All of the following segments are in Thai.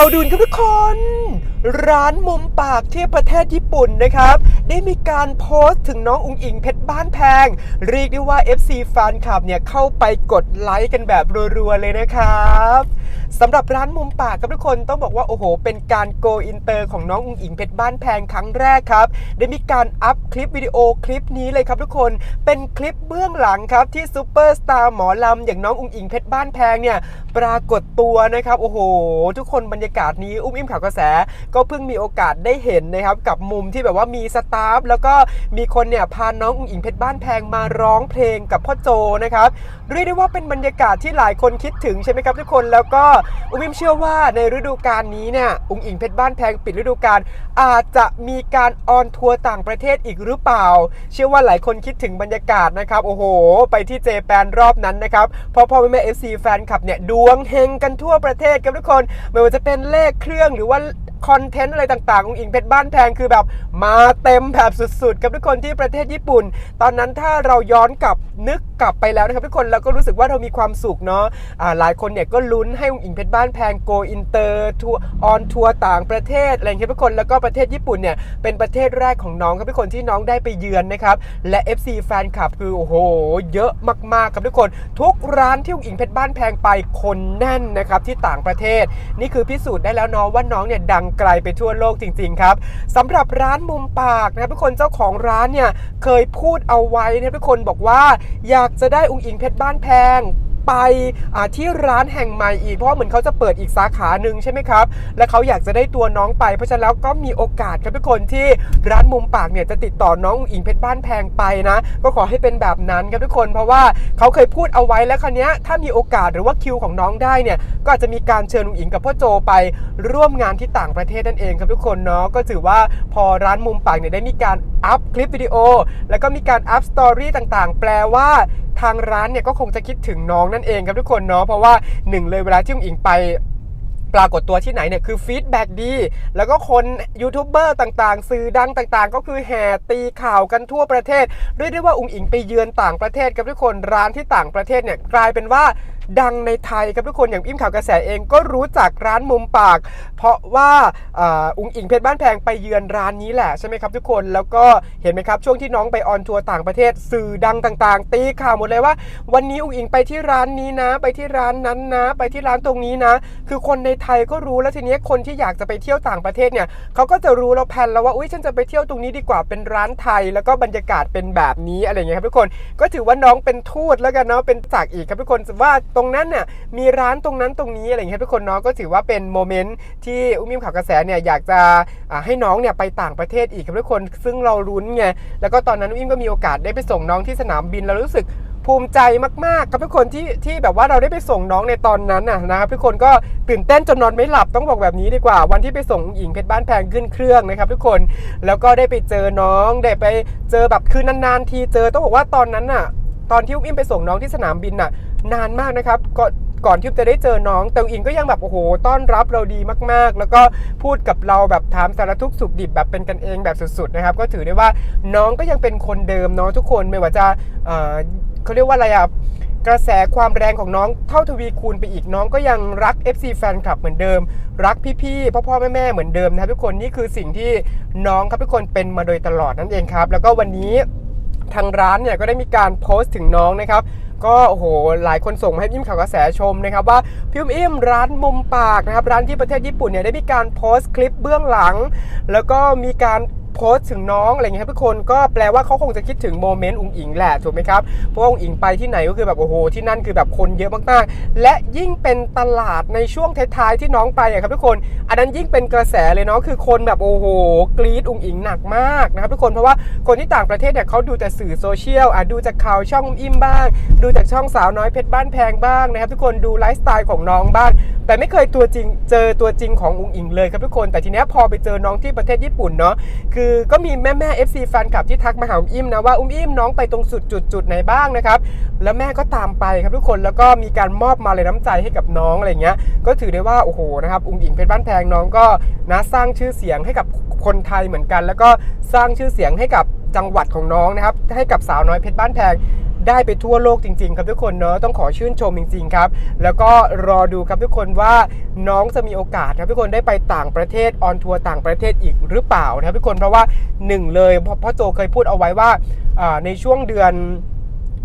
าดูนครับทุกคน ร้านมุมปากที่ประเทศญี่ปุ่นนะครับ ได้มีการโพสต์ถึงน้องอุงอิงเพชรบ้านแพง เรียกได้ว่า FC แฟนคลับเนี่ยเข้าไปกดไลค์กันแบบรัวๆเลยนะครับสำหรับร้านมุมปากครับทุกคนต้องบอกว่าโอ้โห เป็นการโกอินเตอร์ของน้องอุงอิงเพชรบ้านแพงครั้งแรกครับ ได้มีการอัพคลิปวิดีโอคลิปนี้เลยครับทุกคนเป็นคลิปเบื้องหลังครับที่ซูเปอร์สตาร์หมอลำอย่างน้องอุงอิงเพชรบ้านแพงเนี่ยปรากฏตัวนะครับโอ้โห ทุกคนบรรยากาศนี้อุ้มอิ่มข่าวกระแส ก็เพิ่งมีโอกาสได้เห็นนะครับกับมุมที่แบบว่ามีสตาฟแล้วก็มีคนเนี่ยพาน้องอุ๋งอิงเพชรบ้านแพงมาร้องเพลงกับพ่อโจนะครับเรียกได้ว่าเป็นบรรยากาศที่หลายคนคิดถึงใช่ไหมครับทุกคนแล้วก็อุ้มอิ่มเชื่อว่าในฤดูกาลนี้เนี่ยอุ๋งอิงเพชรบ้านแพงปิดฤดูกาลอาจจะมีการออนทัวร์ต่างประเทศอีกหรือเปล่า เชื่อว่าหลายคนคิดถึงบรรยากาศนะครับโอ้โห ไปที่เจแปนรอบนั้นนะครับพราะพ่อแม่เอฟซีแฟนคลับเนี่ยดวงเฮงกันทั่วประเทศครับทุกคน ไม่ว่าจะเป็นเลขเครื่องหรือว่า คอนเทนต์อะไรต่างๆของอิงเพชรบ้านแพงคือแบบมาเต็มแบบสุดๆ กับทุกคนที่ประเทศญี่ปุ่น ตอนนั้นถ้าเราย้อนกลับนึก กลับไปแล้วนะครับทุกคนเราก็รู้สึกว่าเรามีความสุขเนาะหลายคนเนี่ยก็ลุ้นให้องอิงเพชรบ้านแพงโกอินเตอร์ทัวร์ออนทัวร์ต่างประเทศอะไรอย่างเงี้ยทุกคนแล้วก็ประเทศญี่ปุ่นเนี่ยเป็นประเทศแรกของน้องครับทุกคนที่น้องได้ไปเยือนนะครับและ FC แฟนคลับคือโอ้โห เยอะมากๆครับทุกคน ทุกร้านที่องอิงเพชรบ้านแพงไปคนแน่นนะครับที่ต่างประเทศ นี่คือพิสูจน์ได้แล้วเนาะว่าน้องเนี่ยดังไกลไปทั่วโลกจริง ๆ ครับสำหรับร้านมุมปากนะครับทุกคนเจ้าของร้านเนี่ยเคยพูดเอาไว้นะทุกคนบอกว่าอยากจะได้องอิงเพชรบ้านแพง ไปที่ร้านแห่งใหม่อีก เพราะเหมือนเขาจะเปิดอีกสาขาหนึ่งใช่ไหมครับ และเขาอยากจะได้ตัวน้องไป เพราะฉะนั้นแล้วก็มีโอกาสครับทุกคนที่ร้านมุมปากเนี่ยจะติดต่อน้องอิงเพชรบ้านแพงไปนะ ก็ขอให้เป็นแบบนั้นครับทุกคน เพราะว่าเขาเคยพูดเอาไว้แล้วครั้นี้ถ้ามีโอกาสหรือว่าคิวของน้องได้เนี่ยก็อาจจะมีการเชิญอุ๋งอิงกับพ่อโจไปร่วมงานที่ต่างประเทศนั่นเองครับทุกคนเนาะก็ถือว่าพอร้านมุมปากเนี่ยได้มีการอัพคลิปวิดีโอ แล้วก็มีการอัพสตอรี่ต่างๆ แปลว่าทางร้านเนี่ยก็คงจะคิดถึงน้องนั่นเองครับทุกคนเนาะเพราะว่าหนึ่งเลยเวลาที่อุ๋งอิงไปปรากฏตัวที่ไหนเนี่ยคือฟีดแบ็กดี แล้วก็คนยูทูบเบอร์ต่างๆ สื่อดังต่างๆ ก็คือแห่ตีข่าวกันทั่วประเทศเรียกได้ว่าอุ๋งอิงไปเยือนต่างประเทศครับทุกคนร้านที่ต่างประเทศเนี่ยกลายเป็นว่า ดังในไทยครับทุกคนอย่างอิ่มข่าวกระแสเองก็รู้จักร้านมุมปาก เพราะว่าอ่าอุ๋งอิงเพชรบ้านแพงไปเยือนร้านนี้แหละใช่ไหมครับทุกคนแล้วก็เห็นไหมครับช่วงที่น้องไปออนทัวร์ต่างประเทศสื่อดังต่างๆ ตีข่าวหมดเลยว่า วันนี้อุ๋งอิงไปที่ร้านนี้นะ ไปที่ร้านนั้นนะ ไปที่ร้านตรงนี้นะ คือคนในไทยก็รู้แล้วทีนี้คนที่อยากจะไปเที่ยวต่างประเทศเนี่ยเขาก็จะรู้แล้วแพลนแล้วว่าอุ้ยฉันจะไปเที่ยวตรงนี้ดีกว่าเป็นร้านไทย แล้วก็บรรยากาศเป็นแบบนี้อะไรอย่างเงี้ยครับทุกคนก็ถือว่าน้องเป็นทูตแล้วกันเนาะเป็นจากอีกครับทุกคนว่าตรงนั้นเนี่ยมีร้านตรงนั้นตรงนี้อะไรอย่างเงี้ยทุกคนเนาะก็ถือว่าเป็นโมเมนต์ที่อุ้มอิ่มข่าวกระแสเนี่ยอยากจะให้น้องเนี่ยไปต่างประเทศอีกครับทุกคนซึ่งเรารุ้นไงแล้วก็ตอนนั้นอุ้มอิ่มก็มีโอกาสได้ไปส่งน้องที่สนามบินแล้วรู้สึกภูมิใจมากๆกับทุกคนที่ที่แบบว่าเราได้ไปส่งน้องในตอนนั้นน่ะนะครับทุกคนก็ตื่นเต้นจนนอนไม่หลับต้องบอกแบบนี้ดีกว่า วันที่ไปส่งหญิงเพชรบ้านแพงขึ้นเครื่องนะครับ ทุกคนแล้วก็ได้ไปเจอน้องได้ไปเจอแบบคือนานๆทีเจอต้องบอกว่าตอนนั้นน่ะตอนที่อุ้มิมไปส่งน้องที่สนามบินน่ะ นานมากนะครับก่อนก่อนที่จะได้เจอน้องแต่อุ๋งอิงก็ยังแบบโอ้โหต้อนรับเราดีมาก ๆ แล้วก็พูดกับเราแบบถามสารทุกข์สุขดิบแบบเป็นกันเองแบบสุดๆนะครับ ก็ถือได้ว่าน้องก็ยังเป็นคนเดิมเนาะทุกคนไม่ว่าจะเอ่อเขาเรียกว่าอะไรอะกระแสความแรงของน้องเท่าทวีคูณไปอีกน้องก็ยังรัก FC แฟนคลับเหมือนเดิม รักพี่ๆพ่อพ่อแม่แม่ๆเหมือนเดิมนะครับทุกคนนี่คือสิ่งที่น้องครับทุกคนเป็นมาโดยตลอดนั่นเองครับ แล้วก็วันนี้ทางร้านเนี่ยก็ได้มีการโพสต์ถึงน้องนะครับ ก็โอ้โหหลายคนส่งมาให้อิ่มข่าวกระแสชมนะครับว่าพี่อุ้มอิ่มร้านมุมปากนะครับร้านที่ประเทศญี่ปุ่นเนี่ยได้มีการโพสต์คลิปเบื้องหลัง แล้วก็มีการ โพสต์ถึงน้องอะไรเงี้ยครับทุกคนก็แปลว่าเขาคงจะคิดถึงโมเมนต์อุ๋งอิงแหละถูกไหมครับเพราะว่าอุ๋งอิงไปที่ไหนก็คือแบบโอ้โหที่นั่นคือแบบคนเยอะมากๆ และยิ่งเป็นตลาดในช่วงท้ายๆที่น้องไปอะครับทุกคน อันนั้นยิ่งเป็นกระแสเลยเนาะคือคนแบบโอ้โหกรี๊ดอุ๋งอิงหนักมากนะครับทุกคนเพราะว่าคนที่ต่างประเทศเนี่ยเขาดูแต่สื่อโซเชียลอะดูจากข่าวช่องอิ่มบ้าง ดูจากช่องสาวน้อยเพชรบ้านแพงบ้างนะครับทุกคนดูไลฟ์สไตล์ของน้องบ้างแต่ไม่เคยตัวจริงเจอตัวจริงของอุ๋งอิงเลยครับทุกคน แต่ทีเนี้ยพอไปเจอน้องที่ประเทศญี่ปุ่นเนาะคือก็มีแม่แม่ FC แฟนคลับที่ทักมาหาอุ้มอิ่มนะว่าอุ้มอิ่มน้องไปตรงสุดจุดจุดไหนบ้างนะครับ แล้วแม่ก็ตามไปครับทุกคนแล้วก็มีการมอบมาเลยน้ำใจให้กับน้องอะไรเงี้ย ก็ถือได้ว่าโอ้โหนะครับอุ้มอิงเพชรบ้านแพงน้องก็นะสร้างชื่อเสียงให้กับคนไทยเหมือนกัน แล้วก็สร้างชื่อเสียงให้กับจังหวัดของน้องนะครับให้กับสาวน้อยเพชรบ้านแพง ได้ไปทั่วโลกจริง ๆ ครับทุกคนเนาะต้องขอชื่นชมจริง ๆ ครับ แล้วก็รอดูครับทุกคนว่าน้องจะมีโอกาสครับทุกคนได้ไปต่างประเทศออนทัวร์ต่างประเทศอีกหรือเปล่านะครับทุกคนเพราะว่าหนึ่งเลยพ่อโจเคยพูดเอาไว้ว่าในช่วงเดือน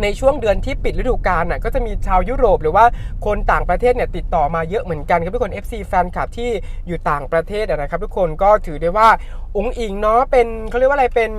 ในช่วงเดือนที่ปิดฤดูกาลน่ะก็จะมีชาวยุโรปหรือว่าคนต่างประเทศเนี่ยติดต่อมาเยอะเหมือนกันครับทุกคน FC แฟนคลับที่อยู่ต่างประเทศนะครับทุกคนก็ถือได้ว่าองค์อิงเนาะเป็นเขาเรียกว่าอะไรเป็น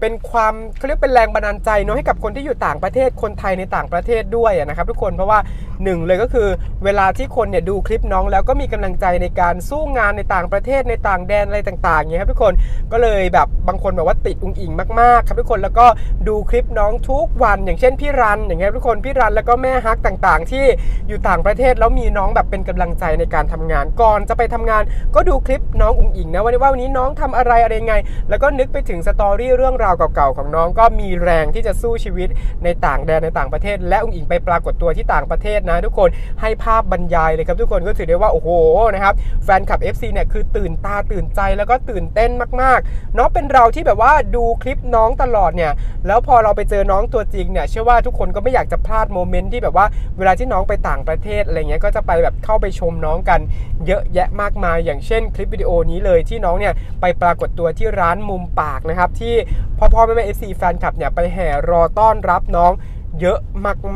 เป็นความเขาเรียกเป็นแรงบันดาลใจเนาะให้กับคนที่อยู่ต่างประเทศคนไทยในต่างประเทศด้วยอะนะครับทุกคนเพราะว่า หนึ่งเลยก็คือเวลาที่คนเนี่ยดูคลิปน้องแล้วก็มีกำลังใจในการสู้งานในต่างประเทศในต่างแดนอะไรต่างๆอย่างเงี้ยครับทุกคนก็เลยแบบบางคนแบบว่าติดองค์อิงมากๆ ครับทุกคนแล้วก็ดูคลิปน้องทุกวันอย่างเช่นพี่รันอย่างเงี้ยทุกคนพี่รันแล้วก็แม่ฮักต่างๆ ที่อยู่ต่างประเทศแล้วมีน้องแบบเป็นกำลังใจในการทำงานก่อนจะไปทำงาน ก็ดูคลิปน้ององค์อิงนะว่าว่าวันนี้น้องทำอะไรอะไรไง แล้วก็นึกไปถึงสตอรี่เรื่องราวเก่าๆของน้องก็มีแรงที่จะสู้ชีวิตในต่างแดนในต่างประเทศ และองค์อิงไปปรากฏตัวที่ต่างประเทศนะทุกคนให้ภาพบรรยายเลยครับทุกคนก็ถือได้ว่าโอ้โหนะครับแฟนคลับ FC เนี่ยคือตื่นตาตื่นใจแล้วก็ตื่นเต้นมากๆเนาะเป็นเราที่แบบว่าดูคลิปน้องตลอดเนี่ยแล้วพอเราไปเจอน้องตัวจริงเนี่ยเชื่อว่าทุกคนก็ไม่อยากจะพลาดโมเมนต์ที่แบบว่าเวลาที่น้องไปต่างประเทศอะไรเงี้ยก็จะไปแบบเข้าไปชมน้องกัน เยอะแยะมากมาย อย่างเช่นคลิปวิดีโอนี้เลยที่น้องเนี่ยไปปรากฏตัวที่ร้านมุมปากนะครับที่พ่อพ่อแม่แม่เอฟซีแฟนคลับเนี่ยไปแห่รอต้อนรับน้อง เยอะ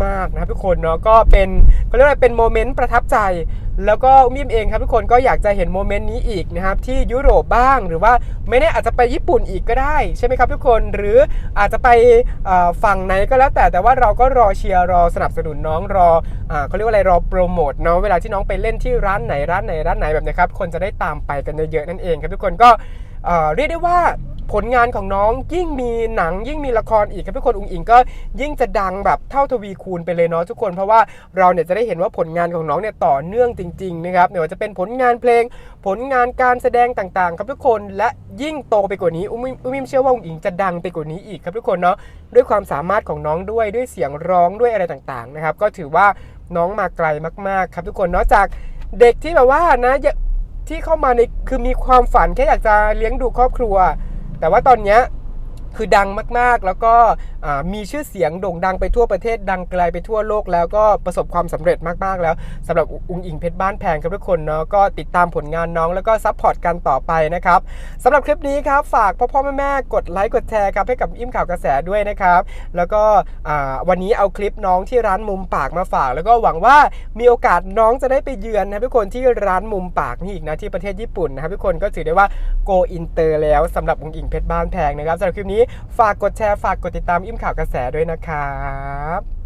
มากๆนะครับทุกคนเนาะก็เป็นเขาเรียกว่าเป็นโมเมนต์ประทับใจ แล้วก็อุ้มยิ้มเองครับทุกคนก็อยากจะเห็นโมเมนต์นี้อีกนะครับที่ยุโรปบ้างหรือว่าไม่แน่อาจจะไปญี่ปุ่นอีกก็ได้ใช่ไหมครับทุกคนหรืออาจจะไปฝั่งไหนก็แล้วแต่แต่ว่าเราก็รอเชียร์รอสนับสนุนน้องรออเขาเรียกว่าอะไรรอโปรโมทเนาะเวลาที่น้องไปเล่นที่ร้านไหนร้านไหนร้านไหนแบบนี้ครับคนจะได้ตามไปกันเยอะๆนั่นเองครับทุกคนก็เรียกได้ว่า ผลงานของน้องยิ่งมีหนังยิ่งมีละครอีกครับทุกคนอุงอิงก็ยิ่งจะดังแบบเท่าทวีคูณไปเลยเนาะทุกคน เพราะว่าเราเนี่ยจะได้เห็นว่าผลงานของน้องเนี่ยต่อเนื่องจริงๆนะครับไม่ว่าจะเป็นผลงานเพลง ผลงานการแสดงต่างๆ ครับทุกคนและยิ่งโตไปกว่านี้อุ้มอุ้มอิ่มเชื่อว่าอุงอิงจะดังไปกว่านี้อีกครับทุกคนเนาะด้วยความสามารถของน้องด้วยด้วยเสียงร้องด้วยอะไรต่างๆนะครับก็ถือว่าน้องมาไกลมากๆ ครับทุกคนเนาะจากเด็กที่แบบว่านะที่เข้ามาในคือมีความฝันแค่อยากจะเลี้ยงดูครอบครัว แต่ว่าตอนเนี้ย คือดังมากๆ แล้วก็มีชื่อเสียงโด่งดังไปทั่วประเทศดังไกลไปทั่วโลกแล้วก็ประสบความสำเร็จมากๆ แล้วสำหรับอุงอิงเพชรบ้านแพงครับทุกคนเนาะก็ติดตามผลงานน้องแล้วก็ซัพพอร์ตกันต่อไปนะครับสำหรับคลิปนี้ครับฝากพ่อพ่อแม่แม่ๆกดไลค์กดแชร์ครับให้กับอิ่มข่าวกระแสด้วยนะครับ แล้วก็วันนี้เอาคลิปน้องที่ร้านมุมปากมาฝาก แล้วก็หวังว่ามีโอกาสน้องจะได้ไปเยือนนะทุกคนที่ร้านมุมปากนี่อีกนะที่ประเทศญี่ปุ่นนะครับทุกคนก็ถือได้ว่า go inter แล้วสำหรับอุงอิงเพชรบ้านแพงนะครับสำหรับคลิปนี้นี้ฝากกดแชร์ฝากกดติดตามอิ่มข่าวกระแสด้วยนะครับ